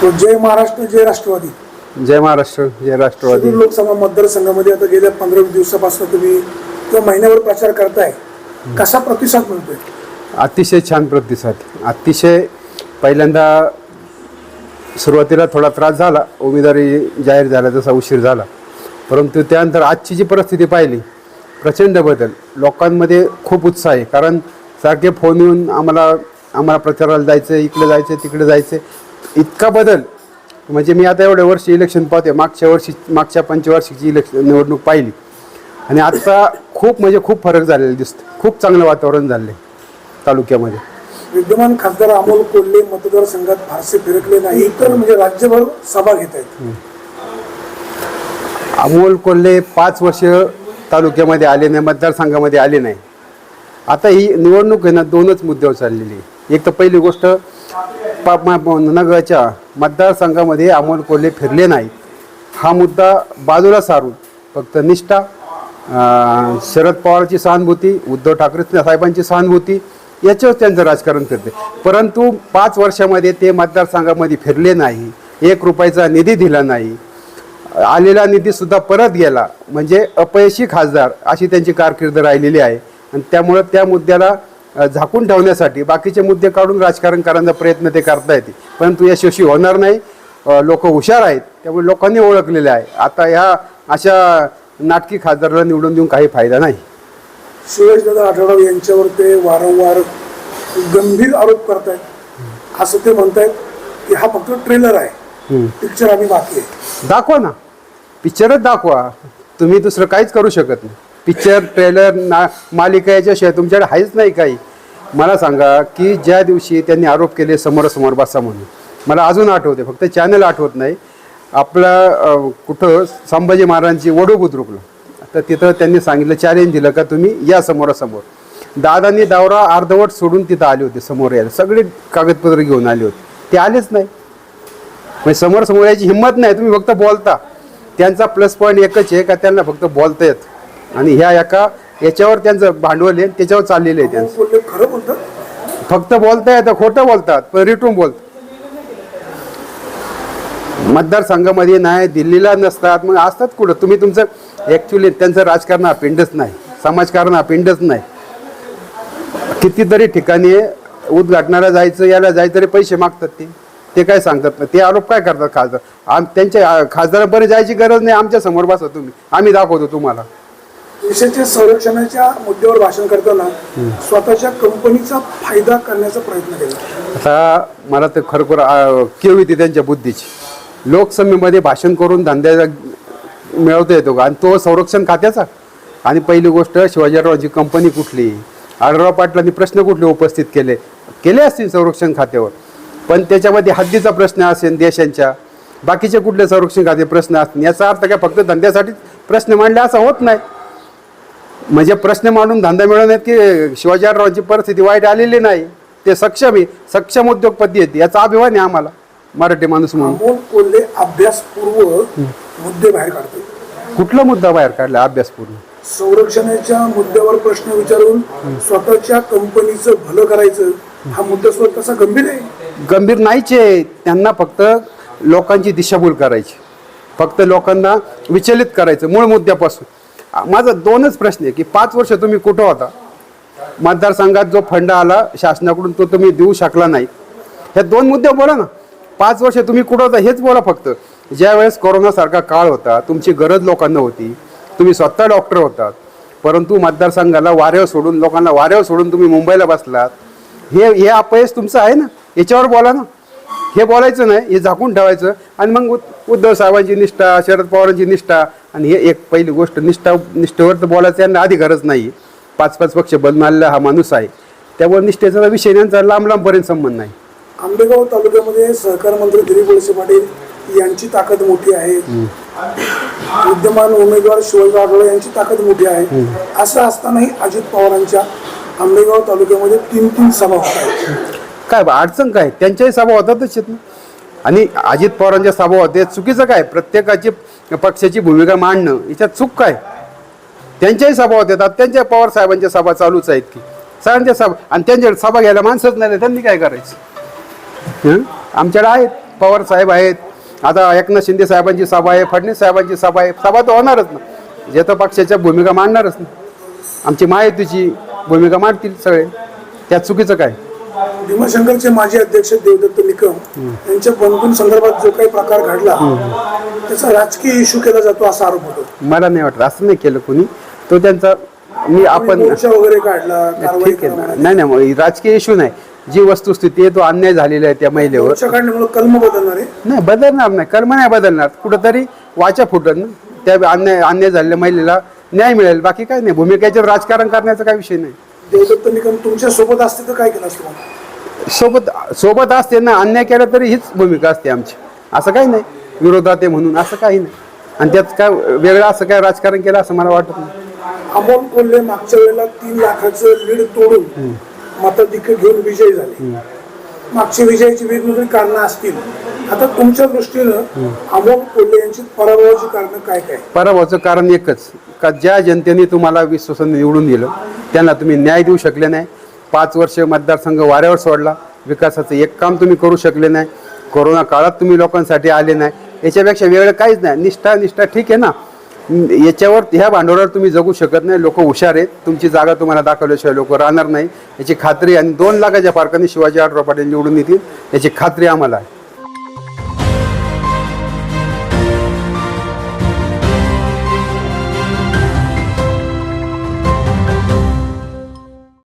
तो जय महाराष्ट्र जय राष्ट्रवादी. जय महाराष्ट्र जय राष्ट्रवादी. शिरूर लोकसभा मतदारसंघामध्ये आता गेल्या पंधरा वीस दिवसापासून तुम्ही किंवा महिन्याभर प्रचार करताय. कसा प्रतिसाद मिळतोय? अतिशय छान प्रतिसाद. अतिशय पहिल्यांदा सुरुवातीला थोडा त्रास झाला उमेदवारी जाहीर झाला तसा उशीर झाला. परंतु त्यानंतर आजची जी परिस्थिती पाहिली प्रचंड बदल. लोकांमध्ये खूप उत्साह आहे. कारण सारखे फोन येऊन आम्हाला आम्हाला प्रचाराला जायचं इकडे जायचं तिकडे जायचं इतका बदल. म्हणजे मी आता एवढ्या वर्षी इलेक्शन पाहते मागच्या वर्षी मागच्या पंचवार्षिकची इलेक्शन निवडणूक पाहिली. आणि आता खूप म्हणजे खूप फरक झालेला दिसतो खूप चांगलं वातावरण झालं तालुक्यामध्ये. विद्यमान खासदार अमोल कोल्हे मतदारसंघात फारसे फिरकले नाही तर म्हणजे राज्यभर सभा घेत आहेत. अमोल कोल्हे पाच वर्ष तालुक्यामध्ये आले नाही मतदारसंघामध्ये आले नाही. आता ही निवडणूक आहे ना दोनच मुद्द्यावर चाललेली आहे. एक तर पहिली गोष्ट नगरच्या मतदारसंघामध्ये अमोल कोल्हे फिरले नाही हा मुद्दा बाजूला सारून फक्त निष्ठा शरद पवारची सहानुभूती उद्धव ठाकरे साहेबांची सहानुभूती याच्यावर त्यांचं राजकारण करते परंतु पाच वर्षामध्ये ते मतदारसंघामध्ये फिरले नाही. एक रुपयाचा निधी दिला नाही. आलेला निधीसुद्धा परत गेला. म्हणजे अपयशी खासदार अशी त्यांची कारकीर्द राहिलेली आहे. आणि त्यामुळं त्या मुद्द्याला झाकून ठेवण्यासाठी बाकीचे मुद्दे काढून राजकारण करण्याचा प्रयत्न ते करता येते परंतु यशस्वी होणार नाही. लोक हुशार आहेत त्यामुळे लोकांनी ओळखलेले आहे. आता ह्या अशा नाटकी खासदाराला निवडून देऊन काही फायदा नाही. शिवाजीदादा आढळराव यांच्यावर ते वारंवार गंभीर आरोप करतायत. असं ते म्हणतायत की हा फक्त ट्रेलर आहे. पिक्चर आम्ही बाकी आहे. दाखवा ना. पिक्चरच दाखवा. तुम्ही दुसरं काहीच करू शकत नाही. पिक्चर ट्रेलर ना मालिका याच्याशिवाय तुमच्याकडे आहेच नाही काही. मला सांगा की ज्या दिवशी त्यांनी आरोप केले समोरासमोर बसा म्हणून. मला अजून आठवते फक्त चॅनल आठवत नाही. आपलं कुठं संभाजी महाराजांची वडू बुद्रुकलं तर तिथं त्यांनी सांगितलं चॅलेंज दिलं का तुम्ही? या समोरासमोर. दादांनी दावरा अर्धवट सोडून तिथं आले होते समोर यायला. सगळे कागदपत्र घेऊन आले होते. ते आलेच नाही. म्हणजे समोर समोर याची हिंमत नाही तुम्ही फक्त बोलता. त्यांचा प्लस पॉईंट एकच आहे का त्यांना फक्त बोलता येत? आणि ह्या एका याच्यावर त्यांचं भांडवल आहे त्याच्यावर चाललेलं आहे त्यांचं. खरं बोलतात? फक्त बोलता येतं खोटं बोलतात पण रिटून बोलतात. मतदारसंघामध्ये नाही दिल्लीला नसतात मग असतात कुठं? तुम्ही तुमचं ॲक्च्युली त्यांचं राजकारण हा पिंडच नाही समाजकारण हा पिंडच नाही. कितीतरी ठिकाणी उद्घाटनाला जायचं याला जायचं तरी पैसे मागतात ते. ते काय सांगतात ना ते आरोप काय करतात खासदार? आम त्यांच्या खासदारापर्यंत जायची गरज नाही आमच्यासमोर बसा तुम्ही. आम्ही दाखवतो तुम्हाला. देशाच्या संरक्षणाच्या मुद्द्यावर भाषण करताना स्वतःच्या कंपनीचा फायदा करण्याचा प्रयत्न केला. आता मला तर खरोखर कीव येते त्यांच्या बुद्धीची. लोकसभेमध्ये भाषण करून धंद्या मिळवता येतो का? आणि तो संरक्षण खात्याचा? आणि पहिली गोष्ट शिवाजीरावची कंपनी कुठली? आढळराव पाटलांनी प्रश्न कुठले उपस्थित केले? केले असतील संरक्षण खात्यावर. पण त्याच्यामध्ये हद्दीचा प्रश्न असेल देशांच्या. बाकीचे कुठले संरक्षण खाते प्रश्न असतील? याचा अर्थ काय? फक्त धंद्यासाठीच प्रश्न मांडले असा होत नाही. म्हणजे प्रश्न मांडून धंदा मिळवण्यात की शिवाजीरावांची परिस्थिती वाईट आलेली नाही ते सक्षम आहे सक्षम उद्योगपती आहेत याचा अभिमान आहे आम्हाला मराठी माणूस म्हणून. अमोल कोल्हे अभ्यासपूर्व मुद्दे बाहेर काढतात कुठला मुद्दा बाहेर काढला अभ्यासपूर्ण संरक्षणाच्या मुद्द्यावर प्रश्न विचारून स्वतःच्या कंपनीचं भलं करायचं हा मुद्दा स्वतः तसा गंभीर आहे? गंभीर नाहीच आहे. त्यांना फक्त लोकांची दिशाभूल करायची. फक्त लोकांना विचलित करायचं मूळ मुद्द्यापासून. माझा दोनच प्रश्न आहे की पाच वर्ष तुम्ही कुठं होता? मतदारसंघात जो फंड आला शासनाकडून तो तुम्ही देऊ शकला नाही. ह्या दोन मुद्दे बोला ना. पाच वर्ष तुम्ही कुठं होता हेच बोला फक्त. ज्या वेळेस कोरोनासारखा काळ होता तुमची गरज लोकांना होती. तुम्ही स्वतः डॉक्टर होतात परंतु मतदारसंघाला वाऱ्यावर सोडून लोकांना वाऱ्यावर सोडून तुम्ही मुंबईला बसलात. हे हे अपयश तुमचं आहे ना? याच्यावर बोला ना. हे बोलायचं नाही हे झाकून ठेवायचं. आणि मग उद- उद्धव साहेबांची निष्ठा शरद पवारांची निष्ठा आणि हे एक पहिली गोष्ट निष्ठा निष्ठेवर तर बोलायचं यांना आधी गरज नाही. पाच पाच पक्ष बनवायला हा माणूस आहे. त्यामुळे निष्ठेचा विषय यांचा लांब लांबपर्यंत संबंध नाही. आंबेगाव तालुक्यामध्ये सहकार मंत्री दिलीप वळसे पाटील यांची ताकद मोठी आहे. विद्यमान उमेदवार शिवाजी आढळराव यांची ताकद मोठी आहे. असं असतानाही अजित पवारांच्या आंबेगाव तालुक्यामध्ये तीन तीन सभा होत आहेत. काय बा, अडचण काय? त्यांच्याही सभा होतातच आहेत ना आणि अजित पवारांच्या सभा ते चुकीचं काय? प्रत्येकाची पक्षाची भूमिका मांडणं याच्यात चूक काय? त्यांच्याही सभा होत्या त्यांच्या पवार साहेबांच्या सभा चालूच आहेत की. सगळ्यांच्या सभा आणि त्यांच्या सभा घ्यायला माणसंच नाही त्यांनी काय करायचं? आमच्याकडे आहेत पवार साहेब आहेत. आता एकनाथ शिंदे साहेबांची सभा आहे फडणवीस साहेबांची सभा आहे सभा तर होणारच ना. जे तर पक्षाच्या भूमिका मांडणारच ना. आमची महायुतीची भूमिका मांडतील सगळे. त्यात चुकीचं काय? भीमाशंकरचे माजी अध्यक्ष देवदत्त निकम यांच्या बंधूं संदर्भात जो काही प्रकार घडला त्याचा राजकीय इश्यू केला जातो असा आरोप होतो. मला नाही वाटत. असं नाही केलं कोणी. तो त्यांचा मी आपण मोर्चा वगैरे काढला कारवाई ठीक आहे ना. नाही नाही मग राजकीय इश्यू नाही. जी वस्तुस्थिती आहे तो अन्याय झालेला आहे त्या महिलेवर. मोर्चा काढण्यामुळे कलम बदलणार आहे? नाही बदलणार नाही. कर्म नाही बदलणार. कुठंतरी वाचा फुटत ना त्या अन्याय अन्याय झालेल्या महिलेला न्याय मिळेल. बाकी काय नाही. भूमिकेच्यावर राजकारण करण्याचा काय विषय नाही. देवदत्त निकम तुमच्यासोबत असते तर काय केलं असतं मग? सोबत सोबत असते ना अन्याय केला तरी हीच भूमिका असते आमची. असं काही नाही. विरोधात आहे म्हणून असं काही नाही. आणि त्यात काय वेगळं असं काय राजकारण केलं असं मला वाटत नाही. अमोल कोल्हे मागच्या वेळेला तीन लाखाचं लीड तोडून मताधिक्य घेऊन विजयी झाले. मागच्या विजयाची वेगवेगळी कारणं असतील. आता तुमच्या दृष्टीनं अमोल कोल्हे यांची पराभवाची कारणं काय काय? पराभवाचं कारण एकच. का ज्या जनतेने तुम्हाला विश्वासाने निवडून दिलं त्यांना तुम्ही न्याय देऊ शकले नाही. पाच वर्ष मतदारसंघ वाऱ्यावर सोडला. विकासाचं एक काम तुम्ही करू शकले नाही. कोरोना काळात तुम्ही लोकांसाठी आले नाही. याच्यापेक्षा वेगळं काहीच नाही. निष्ठा निष्ठा ठीक आहे ना? याच्यावर ह्या भांडवलावर तुम्ही जगू शकत नाही. लोक हुशार आहेत. तुमची जागा तुम्हाला दाखवल्याशिवाय लोक राहणार नाही. याची खात्री आणि दोन लाखाच्या फारकाने शिवाजी आढराव पाटील निवडून येतील. याची खात्री आम्हाला आहे.